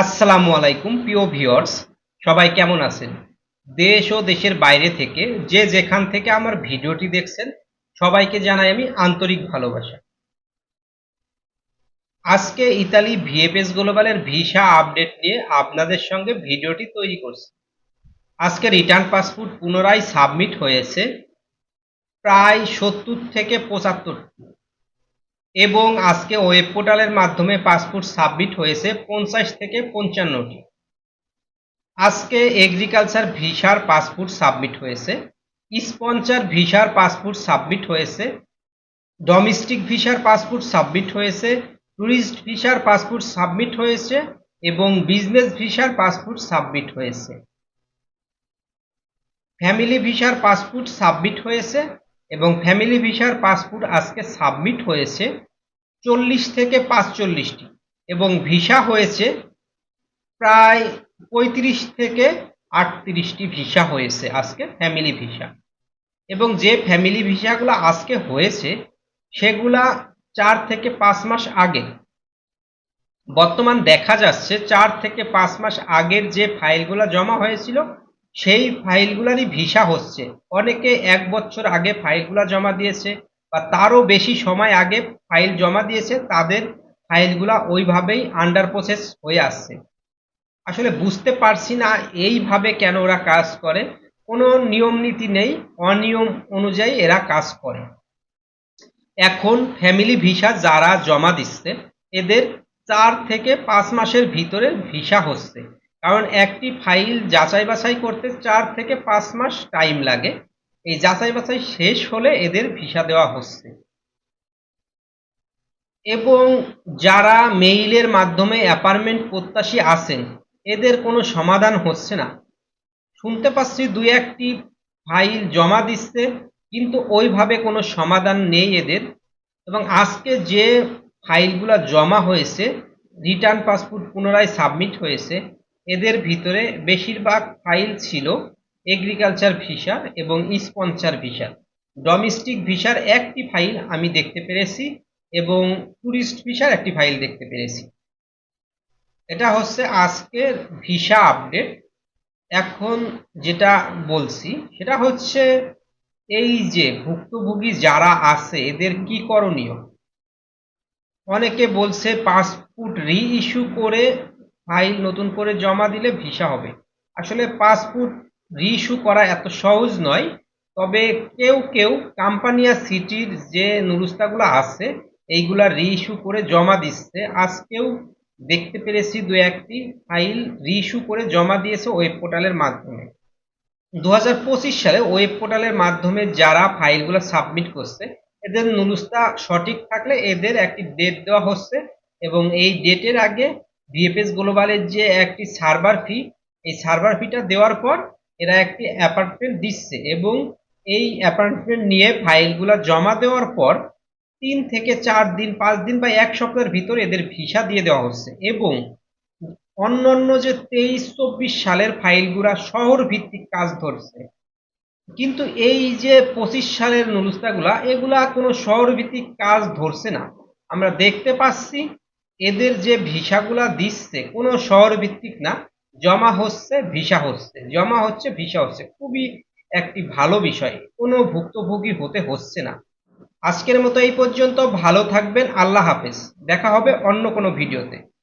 আসসালামু আলাইকুম, প্রিয় ভিউয়ার্স। সবাই কেমন আছেন? দেশ ও দেশের বাইরে থেকে যে যেখান থেকে আমার ভিডিওটি দেখছেন, সবাইকে জানাই আমি আন্তরিক ভালোবাসা। আজকে ইতালি ভিএফএস গ্লোবালের ভিসা আপডেট নিয়ে আপনাদের সঙ্গে ভিডিওটি তৈরি করছি। আজকে রিটার্ন পাসপোর্ট পুনরায় সাবমিট হয়েছে প্রায় সত্তর থেকে পঁচাত্তরটি এবং আজকে ওয়েব পোর্টালের মাধ্যমে পাসপোর্ট সাবমিট হয়েছে পঞ্চাশ থেকে পঞ্চান্নটি। আজকে এগ্রিকালচার ভিসার পাসপোর্ট সাবমিট হয়েছে। স্পন্সর ভিসার পাসপোর্ট সাবমিট হয়েছে। ডোমেস্টিক ভিসার পাসপোর্ট সাবমিট হয়েছে। ট্যুরিস্ট ভিসার পাসপোর্ট সাবমিট হয়েছে এবং বিজনেস ভিসার পাসপোর্ট সাবমিট হয়েছে। ফ্যামিলি ভিসার পাসপোর্ট সাবমিট হয়েছে। এবং ফ্যামিলি ভিসার পাসপোর্ট আজকে সাবমিট হয়েছে চল্লিশ থেকে পাঁচচল্লিশটি এবং ভিসা হয়েছে প্রায় পঁয়ত্রিশ থেকে আটত্রিশটি ভিসা হয়েছে আজকে ফ্যামিলি ভিসা এবং যে ফ্যামিলি ভিসাগুলো আজকে হয়েছে, সেগুলা চার থেকে পাঁচ মাস আগে। বর্তমান দেখা যাচ্ছে চার থেকে পাঁচ মাস আগের যে ফাইলগুলো জমা হয়েছিল সেই ফাইলগুলারই ভিসা হচ্ছে। অনেকে এক বছর আগে ফাইলগুলো জমা দিয়েছে বা তারও বেশি সময় আগে ফাইল জমা দিয়েছে, তাদের ফাইলগুলা ওইভাবেই আন্ডার প্রসেস হয়ে আসছে। আসলে বুঝতে পারছি না এইভাবে কেন ওরা কাজ করে। কোনো নিয়ম নীতি নেই, অনিয়ম অনুযায়ী এরা কাজ করে। এখন ফ্যামিলি ভিসা যারা জমা দিচ্ছে, এদের চার থেকে পাঁচ মাসের ভিতরে ভিসা হচ্ছে। কারণ একটি ফাইল যাচাই বাছাই করতে চার থেকে পাঁচ মাস টাইম লাগে। এই যাচাই বাছাই শেষ হলে এদের ভিসা দেওয়া হচ্ছে। এবং যারা মেইলের মাধ্যমে অ্যাপার্টমেন্ট প্রত্যাশী আছেন, এদের কোনো সমাধান হচ্ছে না। শুনতে পাচ্ছি দুই একটি ফাইল জমা দিচ্ছে, কিন্তু ওইভাবে কোনো সমাধান নেই এদের। এবং আজকে যে ফাইলগুলো জমা হয়েছে, রিটার্ন পাসপোর্ট পুনরায় সাবমিট হয়েছে এদের ভিতরে বেশিরভাগ ফাইল ছিল এগ্রিকালচার ভিসা এবং স্পন্সার ভিসা ডোমেস্টিক ভিসার একটি ফাইল আমি দেখতে পেরেছি এবং ট্যুরিস্ট ভিসার একটি ফাইল দেখতে পেরেছি। এটা হচ্ছে আজকের ভিসা আপডেট এখন যেটা বলছি, সেটা হচ্ছে এই যে ভুক্তভোগী যারা আছে, এদের কি করণীয়? অনেকে বলছে পাসপোর্ট রি ইস্যু করে ফাইল নতুন করে জমা দিলে ভিসা হবে। আসলে পাসপোর্ট রি ইস্যু করা এত সহজ নয়, তবে কেউ কেউ কাম্পানিয়া সিটির যে নুরুস্তাগুলো আছে, এইগুলা রি ইস্যু করে জমা দিচ্ছে। আজকেও দেখতে পেরেছি দু একটি ফাইল রি ইস্যু করে জমা দিয়েছে ওয়েব পোর্টালের মাধ্যমে। দু হাজার পঁচিশ সালে ওয়েব পোর্টালের মাধ্যমে যারা ফাইলগুলো সাবমিট করছে, এদের নুরুস্তা সঠিক থাকলে এদের একটি ডেট দেওয়া হচ্ছে এবং এই ডেটের আগে ভিএফএস গ্লোবালের যে একটি সার্ভার ফি এই সার্ভার ফিটা দেওয়ার পর এরা একটি অ্যাপার্টমেন্ট দিচ্ছে এবং এই অ্যাপার্টমেন্ট নিয়ে ফাইলগুলো জমা দেওয়ার পর তিন থেকে চার দিন, পাঁচ দিন বা এক সপ্তাহের ভিতরে এদের ভিসা দিয়ে দেওয়া হচ্ছে এবং অন্যান্য যে তেইশ, চব্বিশ সালের ফাইলগুলা শহর ভিত্তিক কাজ ধরছে। কিন্তু এই যে পঁচিশ সালের নুরুস্তাগুলা এগুলা কোনো শহর ভিত্তিক কাজ ধরছে না। আমরা দেখতে পাচ্ছি এদের যে ভিসাগুলা দিচ্ছে, কোনো শহর ভিত্তিক না, জমা হচ্ছে ভিসা হচ্ছে, জমা হচ্ছে ভিসা হচ্ছে। খুবই একটি ভালো বিষয়, কোনো ভুক্তভোগী হতে হচ্ছে না। আজকের মতো এই পর্যন্ত, ভালো থাকবেন, আল্লাহ হাফেজ। দেখা হবে অন্য কোনো ভিডিওতে।